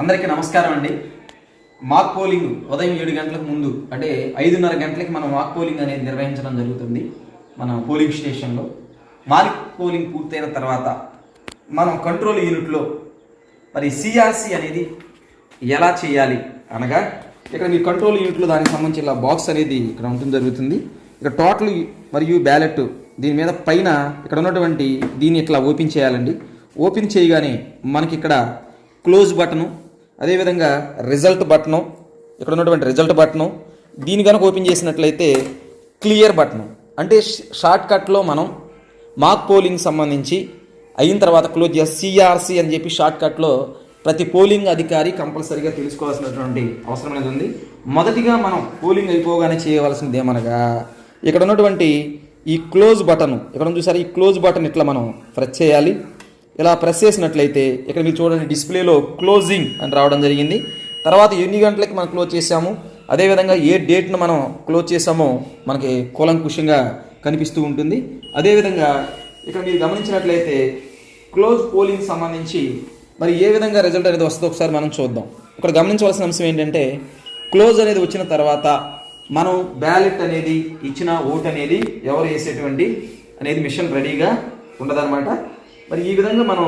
అందరికీ నమస్కారం అండి. మాక్ పోలింగ్ ఉదయం ఏడు గంటలకు ముందు అంటే ఐదున్నర గంటలకి మనం మాక్ పోలింగ్ అనేది నిర్వహించడం జరుగుతుంది మన పోలింగ్ స్టేషన్లో. మాక్ పోలింగ్ పూర్తయిన తర్వాత మనం కంట్రోల్ యూనిట్లో మరి సిఆర్సి అనేది ఎలా చేయాలి అనగా ఇక్కడ మీ కంట్రోల్ యూనిట్లో దానికి సంబంధించి ఇలా బాక్స్ అనేది ఇక్కడ ఉంటుంది జరుగుతుంది. ఇక్కడ టోటల్ మరియు బ్యాలెట్ దీని మీద పైన ఇక్కడ ఉన్నటువంటి దీన్ని ఇట్లా ఓపెన్ చేయాలండి. ఓపెన్ చేయగానే మనకి ఇక్కడ క్లోజ్ బటను అదేవిధంగా రిజల్ట్ బటను ఇక్కడ ఉన్నటువంటి రిజల్ట్ బటను దీని కనుక ఓపెన్ చేసినట్లయితే క్లియర్ బటను అంటే షార్ట్ కట్లో మనం మాక్ పోలింగ్ సంబంధించి అయిన తర్వాత క్లోజ్ చేసి సిఆర్సి అని చెప్పి షార్ట్ కట్లో ప్రతి పోలింగ్ అధికారి కంపల్సరీగా తెలుసుకోవాల్సినటువంటి అవసరం అనేది ఉంది. మొదటిగా మనం పోలింగ్ అయిపోగానే చేయవలసింది ఏమనగా ఇక్కడ ఉన్నటువంటి ఈ క్లోజ్ బటన్ ఇక్కడ ఉంది చూసారా? ఈ క్లోజ్ బటన్ ఇట్లా మనం ప్రెస్ చేయాలి. ఇలా ప్రెస్ చేసినట్లయితే ఇక్కడ మీరు చూడండి డిస్ప్లేలో క్లోజింగ్ అని రావడం జరిగింది. తర్వాత ఎన్ని గంటలకి మనం క్లోజ్ చేసాము అదేవిధంగా ఏ డేట్ను మనం క్లోజ్ చేసామో మనకి కూలంకుషంగా కనిపిస్తూ ఉంటుంది. అదేవిధంగా ఇక్కడ మీరు గమనించినట్లయితే క్లోజ్ పోలింగ్ సంబంధించి మరి ఏ విధంగా రిజల్ట్ అనేది వస్తుందో ఒకసారి మనం చూద్దాం. ఇక్కడ గమనించవలసిన అంశం ఏంటంటే క్లోజ్ అనేది వచ్చిన తర్వాత మనం బ్యాలెట్ అనేది ఇచ్చిన ఓట్ అనేది ఎవరు వేసేటువంటి అనేది మిషన్ రెడీగా ఉండదన్నమాట. మరి ఈ విధంగా మనం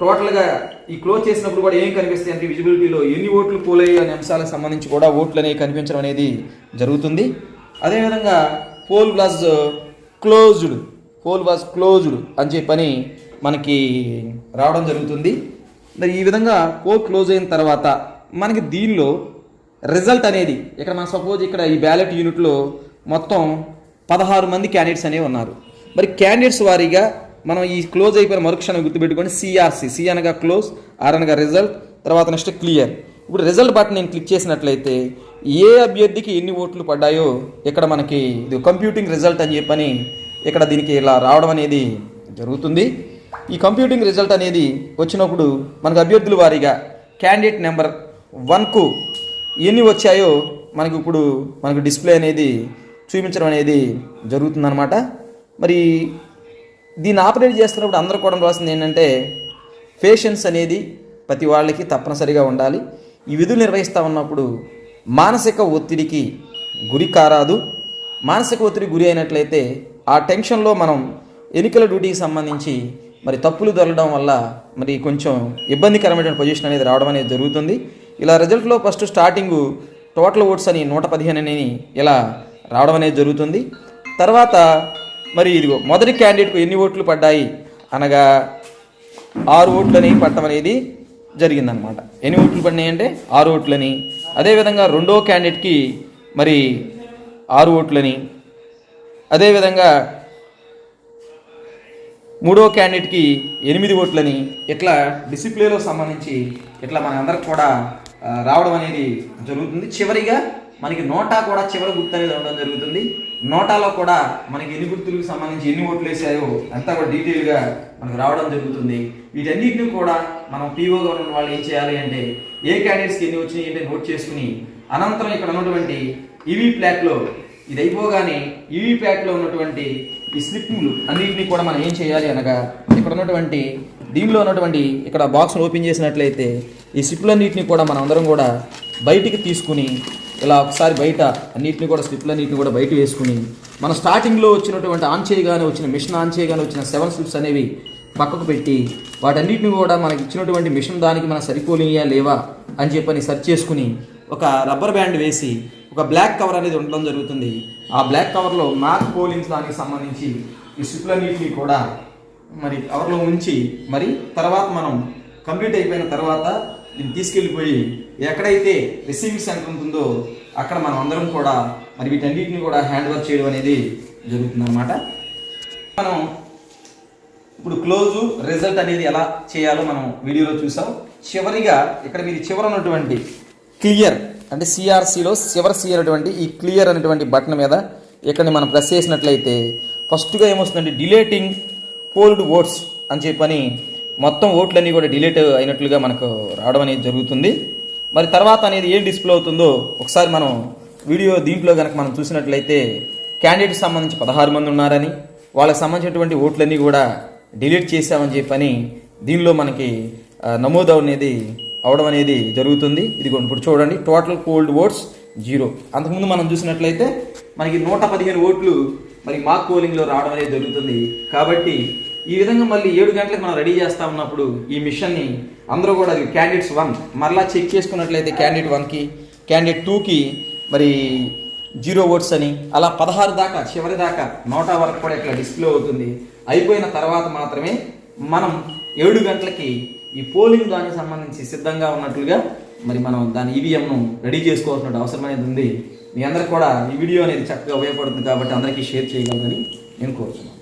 టోటల్గా ఈ క్లోజ్ చేసినప్పుడు కూడా ఏం కనిపిస్తాయి అంటే విజిబిలిటీలో ఎన్ని ఓట్లు పోలయ్యి అనే అంశాలకు సంబంధించి కూడా ఓట్లు అనేవి కనిపించడం అనేది జరుగుతుంది. అదేవిధంగా poll was closed poll was closed అని చెప్పని మనకి రావడం జరుగుతుంది. మరి ఈ విధంగా పోల్ క్లోజ్ అయిన తర్వాత మనకి దీనిలో రిజల్ట్ అనేది ఇక్కడ మన సపోజ్ ఇక్కడ ఈ బ్యాలెట్ యూనిట్లో మొత్తం పదహారు మంది క్యాండిడేట్స్ అనేవి ఉన్నారు. మరి క్యాండిడేట్స్ వారీగా మనం ఈ క్లోజ్ అయిపోయిన మరుక్షణం గుర్తుపెట్టుకొని సిఆర్సి సి అనగా క్లోజ్ ఆర్ అనగా రిజల్ట్ తర్వాత నెక్స్ట్ క్లియర్ ఇప్పుడు రిజల్ట్ బటన్ నేను క్లిక్ చేసినట్లయితే ఏ అభ్యర్థికి ఎన్ని ఓట్లు పడ్డాయో ఇక్కడ మనకి ఇది కంప్యూటింగ్ రిజల్ట్ అని చెప్పని ఇక్కడ దీనికి ఇలా రావడం అనేది జరుగుతుంది. ఈ కంప్యూటింగ్ రిజల్ట్ అనేది వచ్చినప్పుడు మనకు అభ్యర్థుల వారీగా క్యాండిడేట్ నెంబర్ వన్కు ఎన్ని వచ్చాయో మనకి ఇప్పుడు మనకు డిస్ప్లే అనేది చూపించడం అనేది జరుగుతుందన్నమాట. మరి దీన్ని ఆపరేట్ చేస్తున్నప్పుడు అందరూ కూడా రాసింది ఏంటంటే పేషెన్స్ అనేది ప్రతి వాళ్ళకి తప్పనిసరిగా ఉండాలి. ఈ విధులు నిర్వహిస్తూ ఉన్నప్పుడు మానసిక ఒత్తిడికి గురి కారాదు. మానసిక ఒత్తిడి గురి అయినట్లయితే ఆ టెన్షన్లో మనం ఎన్నికల డ్యూటీకి సంబంధించి మరి తప్పులు దొరకడం వల్ల మరి కొంచెం ఇబ్బందికరమైన పొజిషన్ అనేది రావడం అనేది జరుగుతుంది. ఇలా రిజల్ట్లో ఫస్ట్ స్టార్టింగు టోటల్ ఓట్స్ అని నూట పదిహేను అని ఇలా రావడం అనేది జరుగుతుంది. తర్వాత మరి ఇదిగో మొదటి క్యాండిడేట్కు ఎన్ని ఓట్లు పడ్డాయి? అనగా ఆరు ఓట్లని పట్టడం అనేది జరిగిందనమాట. ఎన్ని ఓట్లు పడినాయి అంటే ఆరు ఓట్లని. అదేవిధంగా రెండో క్యాండిడేట్కి మరి ఆరు ఓట్లని. అదేవిధంగా మూడో క్యాండిడేట్కి ఎనిమిది ఓట్లని. ఇట్లా డిసిప్లేలో సంబంధించి ఇట్లా మన అందరికి కూడా రావడం అనేది జరుగుతుంది. చివరిగా మనకి నోటా కూడా చివరి గుర్తు అనేది ఉండడం జరుగుతుంది. నోటాలో కూడా మనకి ఎన్ని గుర్తులకు సంబంధించి ఎన్ని ఓట్లు వేసాయో అంతా కూడా డీటెయిల్గా మనకు రావడం జరుగుతుంది. వీటన్నిటిని కూడా మనం పీఓగా ఉన్న వాళ్ళు ఏం చేయాలి అంటే ఏ క్యాండిడేట్స్కి ఎన్ని వచ్చినాయి అంటే నోట్ చేసుకుని అనంతరం ఇక్కడ ఉన్నటువంటి ఈవీ ప్లాట్లో ఇది అయిపోగానే ఈవీ ప్లాట్లో ఉన్నటువంటి ఈ స్లిప్లు అన్నింటినీ కూడా మనం ఏం చేయాలి అనగా ఇక్కడ ఉన్నటువంటి దీనిలో ఉన్నటువంటి ఇక్కడ బాక్స్ ఓపెన్ చేసినట్లయితే ఈ స్లిప్లన్నింటినీ కూడా మనం అందరం కూడా బయటికి తీసుకుని ఇలా ఒకసారి బయట అన్నింటినీ కూడా స్లిప్లన్నింటినీ కూడా బయట వేసుకుని మన స్టార్టింగ్లో వచ్చినటువంటి ఆన్ చేయగానే వచ్చిన మిషన్ ఆన్ చేయగానే వచ్చిన సెవెన్ స్లిప్స్ అనేవి పక్కకు పెట్టి వాటన్నిటిని కూడా మనకి ఇచ్చినటువంటి మిషన్ దానికి మనం సరిపోలియా లేవా అని చెప్పని సెర్చ్ చేసుకుని ఒక రబ్బర్ బ్యాండ్ వేసి ఒక బ్లాక్ కవర్ అనేది ఉండడం జరుగుతుంది. ఆ బ్లాక్ కవర్లో మ్యాక్ పోలింగ్స్ దానికి సంబంధించి ఈ స్లిప్లన్నింటినీ కూడా మరి కవర్లో ఉంచి మరి తర్వాత మనం కంప్లీట్ అయిపోయిన తర్వాత దీన్ని తీసుకెళ్ళిపోయి ఎక్కడైతే రిసీవింగ్ సెంటర్ ఉంటుందో అక్కడ మనం అందరం కూడా మరి వీటన్నిటిని కూడా హ్యాండ్ వర్క్ చేయడం అనేది జరుగుతుందన్నమాట. మనం ఇప్పుడు క్లోజు రిజల్ట్ అనేది ఎలా చేయాలో మనం వీడియోలో చూసాం. చివరిగా ఇక్కడ మీరు చివర ఉన్నటువంటి క్లియర్ అంటే సిఆర్సీలో చివరి సి అనేటువంటి ఈ క్లియర్ అనేటువంటి బటన్ మీద ఇక్కడ మనం ప్రెస్ చేసినట్లయితే ఫస్ట్గా ఏమొస్తుందంటే డిలేటింగ్ పోల్డ్ ఓట్స్ అని చెప్పని మొత్తం ఓట్లన్నీ కూడా డిలీట్ అయినట్లుగా మనకు రావడం అనేది జరుగుతుంది. మరి తర్వాత అనేది ఏం డిస్ప్లే అవుతుందో ఒకసారి మనం వీడియో దీంట్లో కనుక మనం చూసినట్లయితే క్యాండిడేట్ సంబంధించి పదహారు మంది ఉన్నారని వాళ్ళకి సంబంధించినటువంటి ఓట్లన్నీ కూడా డిలీట్ చేశామని చెప్పని దీనిలో మనకి నమోదు అనేది అవడం అనేది జరుగుతుంది. ఇది ఇప్పుడు చూడండి. టోటల్ కోల్డ్ ఓట్స్ జీరో అంతకుముందు మనం చూసినట్లయితే మనకి నూట పదిహేను ఓట్లు మరి మాక్ పోలింగ్లో రావడం అనేది జరుగుతుంది. కాబట్టి ఈ విధంగా మళ్ళీ ఏడు గంటలకు మనం రెడీ చేస్తా ఉన్నప్పుడు ఈ మిషన్ని అందరూ కూడా అది క్యాండిడేట్స్ వన్. మరలా చెక్ చేసుకున్నట్లయితే క్యాండిడేట్ వన్కి క్యాండిడేట్ టూకి మరి జీరో ఓట్స్ అని. అలా పదహారు దాకా చివరి దాకా నోటా వరకు కూడా ఇట్లా డిస్ప్లే అవుతుంది. అయిపోయిన తర్వాత మాత్రమే మనం ఏడు గంటలకి ఈ పోలింగ్ దానికి సంబంధించి సిద్ధంగా ఉన్నట్లుగా మరి మనం దాని ఈవీఎంను రెడీ చేసుకోవాల్సిన అవసరం అనేది ఉంది. మీ అందరికి కూడా ఈ వీడియో అనేది చక్కగా ఉపయోగపడుతుంది కాబట్టి అందరికీ షేర్ చేయగలరని నేను కోరుతున్నాను